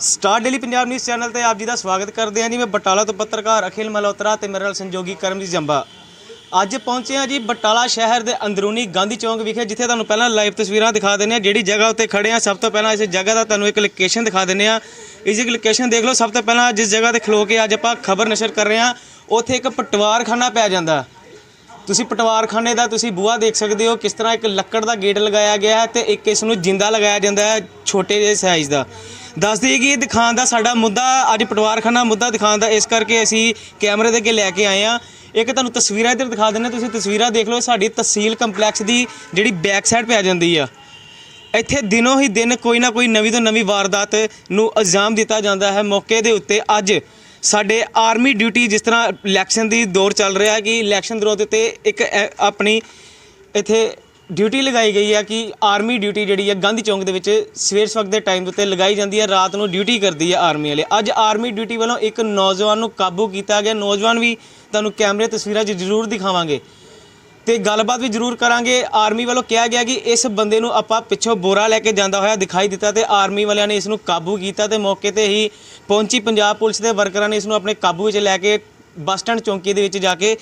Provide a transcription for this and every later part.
Star daily Punjab news channel ਤੇ ਆਪ ਜੀ ਦਾ ਸਵਾਗਤ ਕਰਦੇ ਹਾਂ ਜੀ। ਮੈਂ ਬਟਾਲਾ ਤੋਂ ਪੱਤਰਕਾਰ ਅਖਿਲ ਮਲਹੋਤਰਾ ਤੇ ਮੇਰੇ ਨਾਲ ਸੰਯੋਗੀ ਕਰਮਜੀਤ ਜੰਬਾ। ਅੱਜ ਪਹੁੰਚੇ ਹਾਂ ਜੀ ਬਟਾਲਾ ਸ਼ਹਿਰ ਦੇ ਅੰਦਰੂਨੀ ਗਾਂਧੀ ਚੌਂਕ ਵਿਖੇ, ਜਿੱਥੇ ਤੁਹਾਨੂੰ ਪਹਿਲਾਂ ਲਾਈਵ ਤਸਵੀਰਾਂ ਦਿਖਾ ਦਿੰਦੇ ਹਾਂ। ਜਿਹੜੀ ਜਗ੍ਹਾ ਉੱਤੇ ਖੜੇ ਹਾਂ, ਸਭ ਤੋਂ ਪਹਿਲਾਂ ਇਸ ਜਗ੍ਹਾ ਦਾ ਤੁਹਾਨੂੰ ਇੱਕ ਲੋਕੇਸ਼ਨ ਦਿਖਾ ਦਿੰਦੇ ਹਾਂ। ਇਸ ਦੀ ਲੋਕੇਸ਼ਨ ਦੇਖ ਲਓ, ਸਭ ਤੋਂ ਪਹਿਲਾਂ ਜਿਸ ਜਗ੍ਹਾ ਤੇ ਖਲੋ ਕੇ ਅੱਜ ਆਪਾਂ ਖਬਰ ਨਸ਼ਰ ਕਰ ਰਹੇ ਹਾਂ, ਉੱਥੇ ਇੱਕ ਪਟਵਾਰਖਾਨਾ ਪੈ ਜਾਂਦਾ। ਤੁਸੀਂ ਪਟਵਾਰਖਾਨੇ ਦਾ ਤੁਸੀਂ ਬੂਹਾ ਦੇਖ ਸਕਦੇ ਹੋ, ਕਿਸ ਤਰ੍ਹਾਂ ਇੱਕ ਲੱਕੜ ਦਾ ਗੇਟ ਲਗਾਇਆ ਗਿਆ ਹੈ ਤੇ ਇੱਕ ਇਸ ਨੂੰ ਜਿੰਦਾ ਲਗਾਇਆ ਜਾਂਦਾ ਹੈ, ਛੋਟੇ ਜਿਹੇ ਸਾਈਜ਼ ਦਾ। ਦੱਸ ਦਈਏ ਕਿ ਇਹ ਦਿਖਾਉਣ ਦਾ ਸਾਡਾ ਮੁੱਦਾ, ਅੱਜ ਪਟਵਾਰਖਾਨਾ ਮੁੱਦਾ ਦਿਖਾਉਣ ਦਾ, ਇਸ ਕਰਕੇ ਅਸੀਂ ਕੈਮਰੇ ਦੇ ਅੱਗੇ ਲੈ ਕੇ ਆਏ ਆ ਇੱਕ ਤੁਹਾਨੂੰ ਤਸਵੀਰਾਂ ਇੱਧਰ ਦਿਖਾ ਦਿੰਦੇ ਤੁਸੀਂ ਤਸਵੀਰਾਂ ਦੇਖ ਲਓ ਸਾਡੀ ਤਹਿਸੀਲ ਕੰਪਲੈਕਸ ਦੀ ਜਿਹੜੀ ਬੈਕ ਸਾਈਡ ਪੈ ਜਾਂਦੀ ਆ। ਇੱਥੇ ਦਿਨੋਂ ਹੀ ਦਿਨ ਕੋਈ ਨਾ ਕੋਈ ਨਵੀਂ ਤੋਂ ਨਵੀਂ ਵਾਰਦਾਤ ਨੂੰ ਇਲਜ਼ਾਮ ਦਿੱਤਾ ਜਾਂਦਾ ਹੈ। ਮੌਕੇ ਦੇ ਉੱਤੇ ਅੱਜ ਸਾਡੇ ਆਰਮੀ ਡਿਊਟੀ ਜਿਸ ਤਰ੍ਹਾਂ ਇਲੈਕਸ਼ਨ ਦੀ ਦੌਰ ਚੱਲ ਰਿਹਾ ਕਿ ਇਲੈਕਸ਼ਨ ਦੌਰ ਦੇ ਉੱਤੇ ਇੱਕ ਐ- ਆਪਣੀ ਇੱਥੇ ਡਿਊਟੀ ਲਗਾਈ ਗਈ ਹੈ ਕਿ ਆਰਮੀ ਡਿਊਟੀ ਜਿਹੜੀ ਹੈ ਗਾਂਧੀ ਚੌਂਕ ਦੇ ਵਿੱਚ ਸਵੇਰ ਵਕਤ ਦੇ ਟਾਈਮ ਦੇ ਉੱਤੇ ਲਗਾਈ ਜਾਂਦੀ ਹੈ ਰਾਤ ਨੂੰ ਡਿਊਟੀ ਕਰਦੀ ਹੈ ਆਰਮੀ ਵਾਲੇ। ਅੱਜ ਆਰਮੀ ਡਿਊਟੀ ਵੱਲੋਂ ਇੱਕ ਨੌਜਵਾਨ ਨੂੰ ਕਾਬੂ ਕੀਤਾ ਗਿਆ। ਨੌਜਵਾਨ ਵੀ ਤੁਹਾਨੂੰ ਕੈਮਰੇ ਤਸਵੀਰਾਂ 'ਚ ਜ਼ਰੂਰ ਦਿਖਾਵਾਂਗੇ। ਤੇ ਗੱਲਬਾਤ ਵੀ ਜ਼ਰੂਰ ਕਰਾਂਗੇ। ਆਰਮੀ ਵੱਲੋਂ ਕਿਹਾ ਗਿਆ ਕਿ ਇਸ ਬੰਦੇ ਨੂੰ ਆਪਾਂ ਪਿੱਛੋਂ ਬੋਰਾ ਲੈ ਕੇ ਜਾਂਦਾ ਹੋਇਆ ਦਿਖਾਈ ਦਿੱਤਾ ਤੇ ਆਰਮੀ ਵਾਲਿਆਂ ਨੇ ਇਸ ਨੂੰ ਕਾਬੂ ਕੀਤਾ ਤੇ ਮੌਕੇ ਤੇ ਹੀ ਪਹੁੰਚੀ ਪੰਜਾਬ ਪੁਲਿਸ ਦੇ ਵਰਕਰਾਂ ਨੇ ਇਸ ਨੂੰ ਆਪਣੇ ਕਾਬੂ ਵਿੱਚ ਲੈ ਕੇ ਬੱਸ ਸਟੈਂਡ ਚੌਂਕੀ ਦੇ ਵਿੱਚ ਜਾ ਕੇ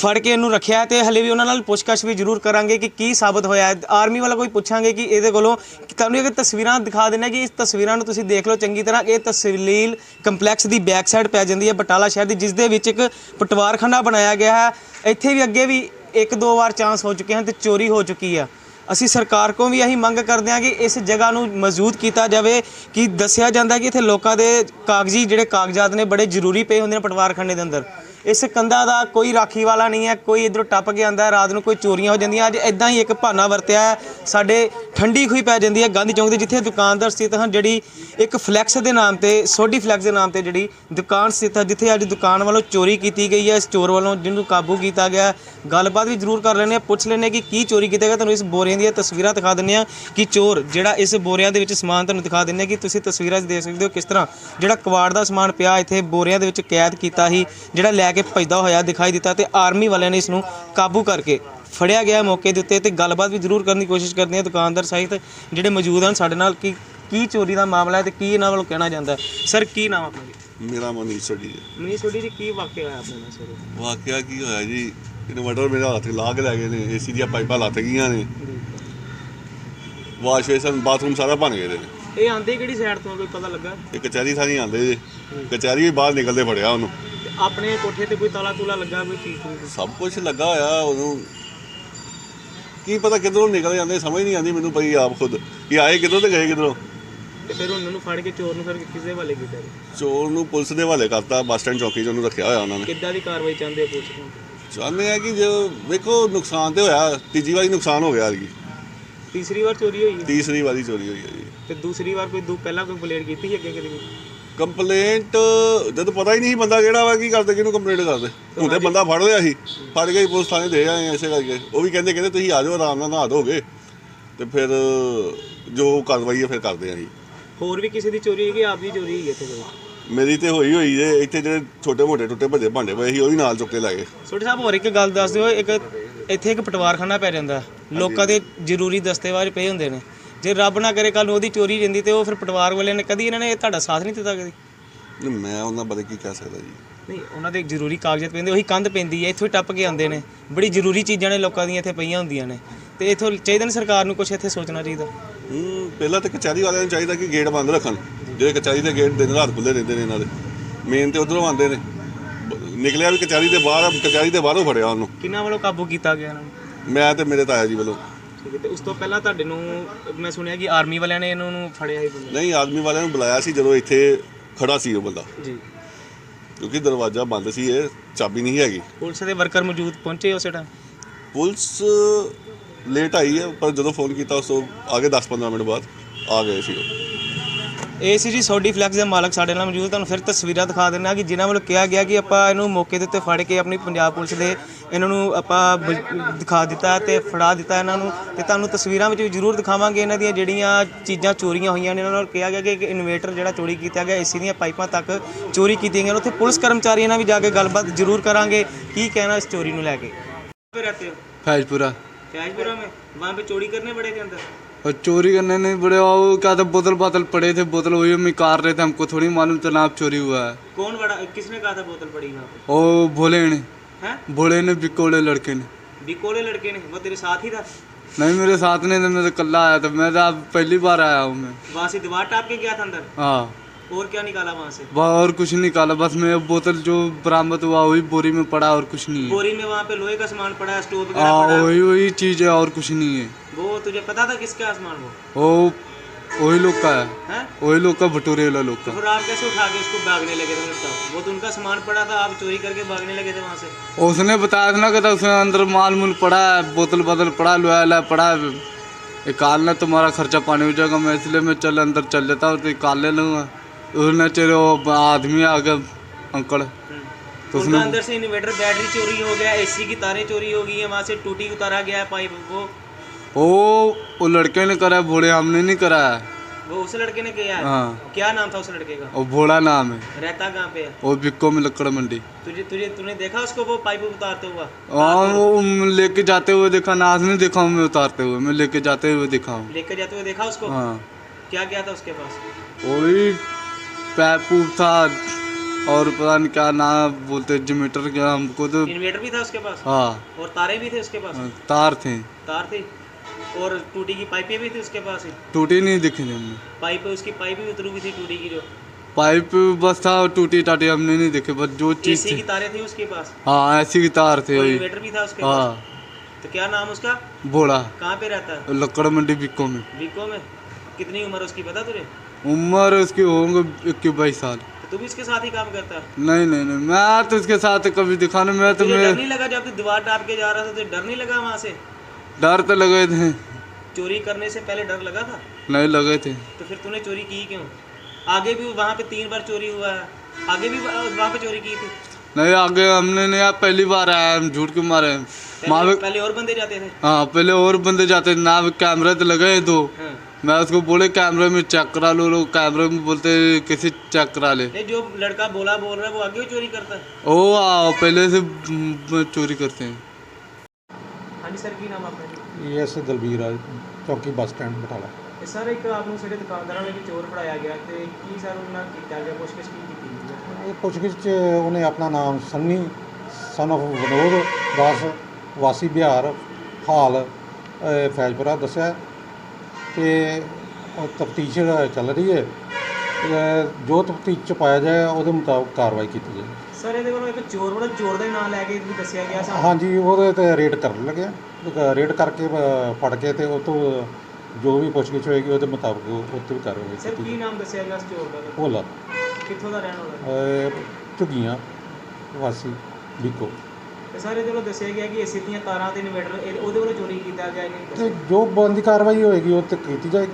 ਫੜ ਕੇ ਇਹਨੂੰ ਰੱਖਿਆ ਤੇ ਹਲੇ ਵੀ ਉਹਨਾਂ ਨਾਲ ਪੁੱਛਗਛ ਵੀ ਜ਼ਰੂਰ ਕਰਾਂਗੇ ਕਿ ਕੀ ਸਾਬਤ ਹੋਇਆ ਹੈ। ਆਰਮੀ ਵਾਲਾ ਕੋਈ ਪੁੱਛਾਂਗੇ ਕਿ ਇਹਦੇ ਕੋਲੋਂ ਤੁਹਾਨੂੰ ਇਹ ਤਸਵੀਰਾਂ ਦਿਖਾ ਦੇਣਾ ਕਿ ਇਸ ਤਸਵੀਰਾਂ ਨੂੰ ਤੁਸੀਂ ਦੇਖ ਲਓ ਚੰਗੀ ਤਰ੍ਹਾਂ। ਇਹ ਤਸਲੀਲ ਕੰਪਲੈਕਸ ਦੀ ਬੈਕ ਸਾਈਡ ਪੈ ਜਾਂਦੀ ਹੈ ਬਟਾਲਾ ਸ਼ਹਿਰ ਦੀ, ਜਿਸ ਦੇ ਵਿੱਚ ਇੱਕ ਪਟਵਾਰਖਾਨਾ ਬਣਾਇਆ ਗਿਆ ਹੈ। ਇੱਥੇ ਵੀ ਅੱਗੇ ਵੀ ਇੱਕ ਦੋ ਵਾਰ ਚਾਂਸ ਹੋ ਚੁੱਕੇ ਹਨ ਤੇ ਚੋਰੀ ਹੋ ਚੁੱਕੀ ਆ ਅਸੀਂ ਸਰਕਾਰ ਕੋਲ ਵੀ ਇਹੀ ਮੰਗ ਕਰਦੇ ਹਾਂ ਕਿ ਇਸ ਜਗ੍ਹਾ ਨੂੰ ਮਜ਼ਬੂਤ ਕੀਤਾ ਜਾਵੇ ਕਿ ਦੱਸਿਆ ਜਾਂਦਾ ਕਿ ਇੱਥੇ ਲੋਕਾਂ ਦੇ ਕਾਗਜ਼ੀ ਜਿਹੜੇ ਕਾਗਜ਼ਾਤ ਨੇ ਬੜੇ ਜ਼ਰੂਰੀ ਪਏ ਹੁੰਦੇ ਨੇ ਪਟਵਾਰਖਾਨੇ ਦੇ ਅੰਦਰ। ਇਸ ਕੰਧਾਂ ਦਾ ਕੋਈ ਰਾਖੀ ਵਾਲਾ ਨਹੀਂ ਹੈ, ਕੋਈ ਇਧਰੋਂ ਟੱਪ ਕੇ ਆਂਦਾ ਰਾਤ ਨੂੰ ਕੋਈ ਚੋਰੀਆਂ ਹੋ ਜਾਂਦੀਆਂ, ਅੱਜ ਇਦਾਂ ਹੀ ਇੱਕ ਬਹਾਨਾ ਵਰਤਿਆ ਹੈ। ਸਾਡੇ ਠੰਡੀ ਖੂਹੀ ਪੈ ਜਾਂਦੀ ਹੈ ਗਾਂਧੀ ਚੌਂਕ ਦੇ, ਜਿੱਥੇ ਦੁਕਾਨਦਾਰ ਸਥਿਤ ਹਨ, ਜਿਹੜੀ ਇੱਕ ਫਲੈਕਸ ਦੇ ਨਾਮ ਤੇ ਸੋਡੀ ਫਲੈਕਸ ਦੇ ਨਾਮ ਤੇ ਜਿਹੜੀ ਦੁਕਾਨ ਸਥਿਤ ਹੈ, ਜਿੱਥੇ ਅੱਜ ਦੁਕਾਨ ਵੱਲੋਂ ਚੋਰੀ ਕੀਤੀ ਗਈ ਹੈ, ਇਸ ਚੋਰ ਵੱਲੋਂ ਜਿਹਨੂੰ ਕਾਬੂ ਕੀਤਾ ਗਿਆ ਗੱਲਬਾਤ ਵੀ ਜ਼ਰੂਰ ਕਰ ਲੈਣੇ ਆ ਪੁੱਛ ਲੈਣੇ ਕਿ ਕੀ ਚੋਰੀ ਕੀਤਾ ਗਿਆ, ਤੁਹਾਨੂੰ ਇਸ ਬੋਰੀਆਂ ਦੀਆਂ ਤਸਵੀਰਾਂ ਦਿਖਾ ਦਿੰਨੇ ਆ ਕਿ ਚੋਰ ਜਿਹੜਾ ਇਸ ਬੋਰੀਆਂ ਦੇ ਵਿੱਚ ਸਮਾਨ ਤੁਹਾਨੂੰ ਦਿਖਾ ਦਿੰਨੇ ਆ ਕਿ ਤੁਸੀਂ ਤਸਵੀਰਾਂ 'ਚ ਦੇਖ ਸਕਦੇ ਹੋ ਕਿਸ ਤਰ੍ਹਾਂ ਜਿਹੜਾ ਕਵਾੜ ਦਾ ਸਮਾਨ ਪਿਆ, ਇੱਥੇ ਬੋਰੀਆਂ ਦੇ ਵਿੱਚ ਕੈਦ ਕੀਤਾ ਸੀ, ਜਿਹੜਾ ਲੈ ਕੇ ਭੱਜਦਾ ਹੋਇਆ ਦਿਖਾਈ ਦਿੱਤਾ ਤੇ ਆਰਮੀ ਵਾਲਿਆਂ ਨੇ ਇਸ ਨੂੰ ਕਾਬੂ ਕਰਕੇ ਫੜਿਆ ਗਿਆ ਮੌਕੇ ਦੇ ਉੱਤੇ ਤੇ ਗੱਲਬਾਤ ਵੀ ਜ਼ਰੂਰ ਕਰਨ ਦੀ ਕੋਸ਼ਿਸ਼ ਕਰਦੇ ਆ ਦੁਕਾਨਦਾਰ ਸਾਹਿਤ ਜਿਹੜੇ ਮੌਜੂਦ ਹਨ ਸਾਡੇ ਨਾਲ ਕਿ ਕੀ ਚੋਰੀ ਦਾ ਮਾਮਲਾ ਹੈ ਤੇ ਕੀ ਇਹਨਾਂ ਵੱਲੋਂ ਕਹਿਣਾ ਜਾਂਦਾ ਹੈ। ਸਰ ਕੀ ਨਾਮ ਆਪਣਾ ਜੀ? ਮੇਰਾ ਮਨੀਸ਼ ਸੜੀ ਹੈ। ਮਨੀਸ਼ ਸੋਢੀ ਜੀ ਕੀ ਵਾਕਿਆ ਹੋਇਆ ਆਪਣੇ ਨਾਲ ਸਰ? ਵਾਕਿਆ ਕੀ ਹੋਇਆ ਜੀ? ਇਨਵਰਟਰ ਮੇਰਾ ਹੱਥ ਲਾ ਕੇ ਲੈ ਗਏ ਨੇ ਏਸੀ ਦੀਆਂ ਪਾਈਪਾਂ ਲੱਤ ਗਈਆਂ ਨੇ। ਵਾਸ਼ ਬੇਸਨ ਬਾਥਰੂਮ ਸਾਰਾ ਬਣ ਗਏ ਨੇ। ਇਹ ਆਂਦੇ ਕਿਹੜੀ ਸਾਈਡ ਤੋਂ ਕੋਈ ਪਤਾ ਲੱਗਾ? ਇਹ ਕਚਹਿਰੀ ਥਾਣੀ ਆਂਦੇ ਜੇ। ਕਚਹਿਰੀ ਵੀ ਬਾਹਰ ਨਿਕਲਦੇ ਫੜਿਆ ਉਹਨੂੰ। ਆਪਣੇ ਕੋਠੇ ਤੇ ਕੋਈ ਤਾਲਾ ਤੂਲਾ ਲੱਗਾ ਕੋਈ ਚੀਜ਼ ਕੋਈ ਸਭ ਕੁਝ ਲੱਗਾ ਹੋਇਆ ਉਹਨੂੰ ਕੀ ਪਤਾ ਕਿੱਧਰੋਂ ਨਿਕਲ ਜਾਂਦੇ ਸਮਝ ਨਹੀਂ ਆਉਂਦੀ ਮੈਨੂੰ ਪਈ ਆਪ ਖੁਦ। ਕਿ ਆਏ ਕਿੱਧਰੋਂ ਤੇ ਗਏ ਕਿੱਧਰੋਂ? ਤੇ ਫਿਰ ਉਹਨਾਂ ਨੂੰ ਫੜ ਕੇ ਚੋਰ ਨੂੰ ਫਿਰ ਕਿਸੇ ਵਾਲੇ ਕੀਤਾ ਜੀ? ਚੋਰ ਨੂੰ ਪੁਲਿਸ ਦੇ ਹਵਾਲੇ ਕਰਤਾ ਬੱਸ ਸਟੈਂਡ ਚੌਕੀ 'ਚ ਉਹਨੂੰ ਰੱਖਿਆ ਹੋਇਆ ਉਹਨਾਂ ਨੇ। ਕਿੱਦਾਂ ਦੀ ਕਾਰਵਾਈ ਚਾਹੁੰਦੇ ਆ ਪੁਲਿਸ ਤੋਂ ਚਾਹੁੰਦੇ ਆ ਕਿ ਜੋ ਵੇਖੋ ਨੁਕਸਾਨ ਤੇ ਹੋਇਆ ਤੀਜੀ ਵਾਰੀ ਨੁਕਸਾਨ ਹੋ ਗਿਆ ਜੀ ਤੀਸਰੀ ਵਾਰ ਚੋਰੀ ਹੋਈ? ਹੈ ਤੀਸਰੀ ਵਾਰੀ ਚੋਰੀ ਹੋਈ ਹੈ ਜੀ। ਤੇ ਦੂਸਰੀ ਵਾਰ ਕੋਈ ਦੂ ਪਹਿਲਾਂ ਕੋਈ ਕੰਪਲੇਂਟ ਕੀਤੀ ਸੀ ਅੱਗੇ ਕਦੇ ਵੀ? ਕੰਪਲੇਂਟ ਜਦ ਪਤਾ ਹੀ ਨਹੀਂ ਬੰਦਾ ਕਿਹੜਾ ਵਾ ਕੀ ਕਰਦੇ ਕਿਹਨੂੰ ਕੰਪਲੇਂਟ ਕਰਦੇ। ਤੇ ਬੰਦਾ ਫੜ ਲਿਆ ਸੀ ਫੜ ਕੇ ਹੀ ਪੁਲਿਸ ਥਾਣੇ ਦੇ ਆਏ ਇਸੇ ਕਰਕੇ। ਉਹ ਵੀ ਕਹਿੰਦੇ ਕਹਿੰਦੇ ਤੁਸੀਂ ਆ ਜਾਓ ਆਰਾਮ ਨਾਲ ਨਹਾ ਦੋਗੇ ਤੇ ਫਿਰ ਜੋ ਕਾਰਵਾਈ ਹੈ ਫਿਰ ਕਰਦੇ ਆ ਜੀ ਹੋਰ ਵੀ ਕਿਸੇ ਦੀ ਚੋਰੀ ਹੈ ਕਿ ਆਪ ਦੀ ਚੋਰੀ ਹੈ ਇੱਥੇ ਕੋਈ? ਮੇਰੀ ਤੇ ਹੋਈ ਹੋਈ ਜੇ ਇੱਥੇ ਜਿਹੜੇ ਛੋਟੇ ਮੋਟੇ ਟੁੱਟੇ ਭੱਜੇ ਭਾਂਡੇ ਪਏ ਸੀ ਉਹ ਵੀ ਨਾਲ ਚੁੱਕ ਕੇ ਲੈ ਗਏ। ਛੋਟੇ ਸਾਹਿਬ ਹੋਰ ਇੱਕ ਗੱਲ ਦੱਸ ਦਿਓ ਇੱਕ ਇੱਥੇ ਇੱਕ ਪਟਵਾਰਖਾਨਾ ਪੈ ਜਾਂਦਾ। ਲੋਕਾਂ ਦੇ ਜ਼ਰੂਰੀ ਦਸਤਾਵੇਜ਼ ਪਏ ਹੁੰਦੇ ਨੇ। ਜੇ ਰੱਬ ਨਾ ਕਰੇ ਕੱਲ ਨੂੰ ਉਹਦੀ ਚੋਰੀ ਜਾਂਦੀ ਤੇ ਉਹ ਫਿਰ ਪਟਵਾਰ ਵਾਲਿਆਂ ਨੇ ਕਦੀ ਇਹਨਾਂ ਨੇ ਤੁਹਾਡਾ ਸਾਥ ਨਹੀਂ ਦਿੱਤਾ ਕਦੀ? ਨਹੀਂ, ਮੈਂ ਉਹਨਾਂ ਬਾਰੇ ਕੀ ਕਹਿ ਸਕਦਾ ਜੀ? ਨਹੀਂ ਉਹਨਾਂ ਦੇ ਜ਼ਰੂਰੀ ਕਾਗਜ਼ਾਤ ਪੈਂਦੇ ਉਹੀ ਕੰਧ ਪੈਂਦੀ ਹੈ ਇੱਥੋਂ ਹੀ ਟੱਪ ਕੇ ਆਉਂਦੇ ਨੇ। ਬੜੀ ਜ਼ਰੂਰੀ ਚੀਜ਼ਾਂ ਨੇ ਲੋਕਾਂ ਦੀਆਂ ਇੱਥੇ ਪਈਆਂ ਹੁੰਦੀਆਂ ਨੇ। ਤੇ ਇੱਥੋਂ ਚਾਹੀਦਾ ਨੇ ਸਰਕਾਰ ਨੂੰ ਕੁਝ ਇੱਥੇ ਸੋਚਣਾ ਚਾਹੀਦਾ। ਹੂੰ ਪਹਿਲਾਂ ਤਾਂ ਕਚਹਿਰੀ ਵਾਲਿਆਂ ਨੂੰ ਚਾਹੀਦਾ ਕਿ ਗੇਟ ਬੰਦ ਰੱਖਣ। ਜਿਹੜੇ ਕਚਹਿਰੀ ਦੇ ਗੇਟ ਦਿਨ ਰਾਤ ਖੁੱਲੇ ਰਹਿੰਦੇ ਨੇ ਇਹਨਾਂ ਦੇ। ਮੇਨ ਤੇ ਉਧਰੋਂ ਆਉਂਦੇ ਨੇ। ਬ- ਨਿਕਲਿਆ ਵੀ ਕਚਹਿਰੀ ਦੇ ਬਾਹਰ ਕਚਹਿਰੀ ਦੇ ਬਾਹਰੋਂ ਫੜਿਆ ਉਹਨੂੰ। ਕਿੰਨਾ ਵੱਲੋਂ ਕਾਬੂ ਕੀਤਾ ਗਿਆ ਇਹਨਾਂ ਨੂੰ? ਮੈਂ ਤੇ ਮੇਰੇ ਤਾਇਆ ਜੀ ਵੱਲੋਂ। ਠੀਕ ਹੈ ਤੇ ਉਸ ਤੋਂ ਪਹਿਲਾਂ ਤੁਹਾਡੇ ਨੂੰ ਮੈਂ ਸੁਣਿਆ ਕਿ ਆਰਮੀ ਵਾਲਿਆਂ ਨੇ ਇਹਨਾਂ ਨੂੰ ਫੜਿਆ ਸੀ ਬੰਦਾ ਨਹੀਂ ਆਦਮੀ ਵਾਲਿਆਂ ਨੂੰ ਬੁਲਾਇਆ ਸੀ ਜਦੋਂ ਇੱਥੇ ਖੜਾ ਸੀ ਉਹ ਬੰਦਾ। ਜੀ। ਕਿਉਂਕਿ ਦਰਵਾਜ਼ਾ ਬੰਦ ਸੀ ਇਹ ਚਾਬੀ ਨਹੀਂ ਹੈਗੀ। ਪੁਲਿਸ ਦੇ ਵਰਕਰ ਮੌਜੂਦ ਪਹੁੰਚੇ ਉਸੇ ਟਾਈਮ ਪੁਲਿਸ ਲੇਟ ਆਈ ਹੈ ਪਰ ਜਦੋਂ ਫੋਨ ਕੀਤਾ ਉਸ ਤੋਂ ਆਗੇ 10-15 ਮਿੰਟ ਬਾਅਦ ਆ ਗਏ ਸੀ ਉਹ। ਇਹ ਸੀ ਜੀ ਸੋਡੀ ਫਲੈਕਸ ਦੇ ਮਾਲਕ ਸਾਡੇ ਨਾਲ ਮੌਜੂਦ ਤੁਹਾਨੂੰ ਫਿਰ ਤਸਵੀਰਾਂ ਦਿਖਾ ਦਿੰਨਾ ਕਿ ਜਿਨ੍ਹਾਂ ਵੱਲੋਂ ਕਿਹਾ ਗਿਆ ਕਿ ਆਪਾਂ ਇਹਨੂੰ ਮੌਕੇ ਦੇ ਉੱਤੇ ਫੜ ਕੇ ਆਪਣੀ ਪੰਜਾਬ ਪੁਲਿਸ ਦੇ ਇਹਨਾਂ ਨੂੰ ਆਪਾਂ ਬ- ਦਿਖਾ ਦਿੱਤਾ ਤੇ ਫੜਾ ਦਿੱਤਾ ਇਹਨਾਂ ਨੂੰ ਤੇ ਤੁਹਾਨੂੰ ਤਸਵੀਰਾਂ ਵਿੱਚ ਵੀ ਜ਼ਰੂਰ ਦਿਖਾਵਾਂਗੇ ਇਹਨਾਂ ਦੀਆਂ ਜਿਹੜੀਆਂ ਚੀਜ਼ਾਂ ਚੋਰੀਆਂ ਹੋਈਆਂ ਨੇ ਇਹਨਾਂ ਨਾਲ ਕਿਹਾ ਗਿਆ ਕਿ ਇੱਕ ਇਨਵੇਟਰ ਜਿਹੜਾ ਚੋਰੀ ਕੀਤਾ ਗਿਆ ਏਸੀ ਦੀਆਂ ਪਾਈਪਾਂ ਤੱਕ ਚੋਰੀ ਕੀਤੀਆਂ ਗਈਆਂ ਉੱਥੇ ਪੁਲਿਸ ਕਰਮਚਾਰੀਆਂ ਨਾਲ ਵੀ ਜਾ ਕੇ ਗੱਲਬਾਤ ਜ਼ਰੂਰ ਕਰਾਂਗੇ ਕੀ ਕਹਿਣਾ ਇਸ ਚੋਰੀ ਨੂੰ ਲੈ ਕੇ रहते हो फैजपुरा त्याजपुरा में वहाँ पे चोरी करने बड़े के अंदर और चोरी करने नहीं पड़े और क्या था बोतल बातल पड़े थे बोतल वही हम कार रहे थे हमको थोड़ी मालूम चला आप चोरी हुआ है। कौन बड़ा किसने कहा था बोतल पड़ी पे और भोले ने। हैं? भोले ने बिकोड़े लड़के ने। बिकोले लड़के ने वो तेरे साथ ही था? नहीं मेरे साथ नहीं था मैं तो कल्ला आया था मैं तो आप पहली बार आया हूँ मैं। वहाँ से दीवार टाप के गया था अंदर? हाँ। और क्या निकाला वहाँ से? वह और कुछ नहीं निकाला बस मैं बोतल जो बरामद हुआ वही बोरी में पड़ा और कुछ नहीं है। बोरी में वहाँ पे लोहे का सामान पड़ा है स्टोव वगैरह हाँ पड़ा है? वही वही चीज़ है और कुछ नहीं है। वो तुझे पता था किसका सामान वो? वो वही लोग का है। वही लोग का भटूरे वाला लोग तो का फिर आप कैसे उठा के उसको भागने लगे थे मतलब? वो तो उनका सामान पड़ा था आप चोरी करके भागने लगे थे वहाँ से। उसने बताया था ना कहता उसने अंदर माल मूल पड़ा है बोतल बातल पड़ा लोहा पड़ा है। निकालना तुम्हारा खर्चा पानी हो जाएगा मैं इसलिए मैं चल अंदर चल जाता हूँ तो निकाल ले लूँगा। उसने चलो वो आदमी आ गया अंकल। तो उनका अंदर से इन्वर्टर बैटरी चोरी हो गया एसी की तारें चोरी हो गई है वहाँ से टूटी उतारा गया है पाइप वो वो वो लड़के ने करा है भोड़े हमने नहीं करा है। वो उस लड़के ने किया है? हाँ। क्या नाम था उस लड़के का? वो भोड़ा नाम है। रहता कहाँ पे है? वो बिक्को में लकड़ मंडी। तुझे तुझे तूने देखा उसको वो पाइप उतारते हुआ? हाँ वो लेके जाते हुए देखा ना आज नहीं देखा हूँ मैं उतारते हुए मैं लेके जाते हुए देखा हूँ। लेकर जाते हुए देखा उसको? हाँ। क्या क्या था उसके पास? वही पैप पूप था और पता नहीं क्या नाम बोलते जीमीटर क्या हमको तो इन्वर्टर भी था उसके पास? हाँ। और तारे भी थे उसके पास? तार थे। तार थी? और टूटी की पाइपें भी थी उसके पास ही? टूटी नहीं दिखी थी हमें पाइप उसकी पाइप भी उतरी हुई थी टूटी की जो? पाइप बस था टूटी टाटी हमने नहीं देखे बस जो चीज़ थी। की तारें थी उसके पास? हाँ ऐसी की तार थे इन्वर्टर भी था उसके पास? हाँ। तो क्या नाम उसका? बोला कहाँ पे रहता है? लकड़ मंडी बिक्को में। बीको में? कितनी उम्र उसकी पता तुझे? उम्र उसकी होंगे इक्कीस बाईस साल। तो तू भी इसके साथ ही काम करता है? नहीं नहीं नहीं मैं तो इसके साथ कभी दिखा नहीं मैं तो तुझे डर नहीं लगा जब तू दीवार टाप के जा रहा था तुझे डर नहीं लगा वहाँ से? डर तो लगे थे। चोरी करने से पहले डर लगा था? नहीं लगे थे। तो फिर तूने चोरी की क्यों? आगे भी वहाँ पे तीन बार चोरी हुआ है। आगे भी वहाँ पे चोरी की थी। नहीं आगे हमने नहीं आप पहली बार आया हम झूठ के मारे वहाँ पहले, पहले और बंदे जाते थे। हाँ पहले और बंदे जाते थे। ना कैमरे तो लगे दो। हाँ। मैं उसको बोले कैमरे में चेक करा लो लोग। कैमरे में बोलते किसी चेक करा ले जो लड़का बोला बोल रहा है वो आगे चोरी करता है। ओ आ, पहले से चोरी करते हैं। ਹਾਂਜੀ ਸਰ ਕੀ ਨਾਮ ਆਪਣਾ ਜੀ? ਏਐਸ ਦਲਬੀਰ ਰਾਜ ਚੌਕੀ ਬੱਸ ਸਟੈਂਡ ਬਟਾਲਾ। ਇਹ ਸਰ ਇੱਕ ਰਾਤ ਨੂੰ ਜਿਹੜੇ ਦੁਕਾਨਦਾਰਾਂ ਨੇ ਵੀ ਚੋਰ ਫੜਾਇਆ ਗਿਆ ਤੇ ਕੀ ਸਰ ਉਹਨਾਂ ਕੀਤਾ ਗਿਆ ਪੁੱਛਗਿੱਛ ਕੀ ਕੀਤੀ ਗਈ ਇਹ ਪੁੱਛਗਿੱਛ 'ਚ ਉਹਨੇ ਆਪਣਾ ਨਾਮ ਸੰਨੀ ਸਨ of ਵਿਨੋਦ ਦਾਸ ਵਾਸੀ ਬਿਹਾਰ ਹਾਲ ਫੈਜ਼ਪੁਰਾ ਦੱਸਿਆ। ਤੇ ਤਫਤੀਸ਼ ਚੱਲ ਰਹੀ ਹੈ। ਜੋ ਤਫਤੀਸ਼ 'ਚ ਪਾਇਆ ਜਾਏ ਉਹਦੇ ਮੁਤਾਬਕ ਕਾਰਵਾਈ ਕੀਤੀ ਜਾਏ। ਸਰ ਇਹਦੇ ਵੱਲੋਂ ਇੱਕ ਚੋਰ ਵੱਲੋਂ ਚੋਰ ਦਾ ਹੀ ਨਾਮ ਲੈ ਕੇ ਵੀ ਦੱਸਿਆ ਗਿਆ ਸਾਨੂੰ? ਹਾਂਜੀ ਉਹਦੇ ਤੇ ਰੇਡ ਕਰਨ ਲੱਗਿਆ ਰੇਡ ਕਰਕੇ ਅ, ਫੜ ਕੇ ਤੇ ਉਹ ਤੋਂ ਜੋ ਵੀ ਪੁੱਛਗਿੱਛ ਹੋਏਗੀ ਉਹਦੇ ਮੁਤਾਬਕ ਉਹ ਵੀ ਕਾਰਵਾਈ ਸਰ ਕੀਤੀ ਕੀ ਨਾਮ ਦੱਸਿਆ ਗਿਆ ਚੋਰ ਦਾ? ਭੋਲਾ। ਕਿੱਥੋਂ ਦਾ ਰਹਿਣ ਵਾਲਾ? ਹੈ? ਅ, ਝੁੱਗੀਆਂ ਵਾਸੀ ਬਿਕੋ। ਤੇ ਸਰ ਇਹਦੇ ਵੱਲੋਂ ਦੱਸਿਆ ਗਿਆ ਕਿ ਏਸੀ ਦੀਆਂ ਤਾਰਾਂ ਤੇ ਇਨਵੇਟਰ ਉਹਦੇ ਵੱਲੋਂ ਚੋਰੀ ਕੀਤਾ ਗਿਆ ਤੇ ਜੋ ਬੰਦੀ ਕਾਰਵਾਈ ਹੋਏਗੀ ਉਹ ਤੇ ਕੀਤੀ ਜਾਏਗੀ।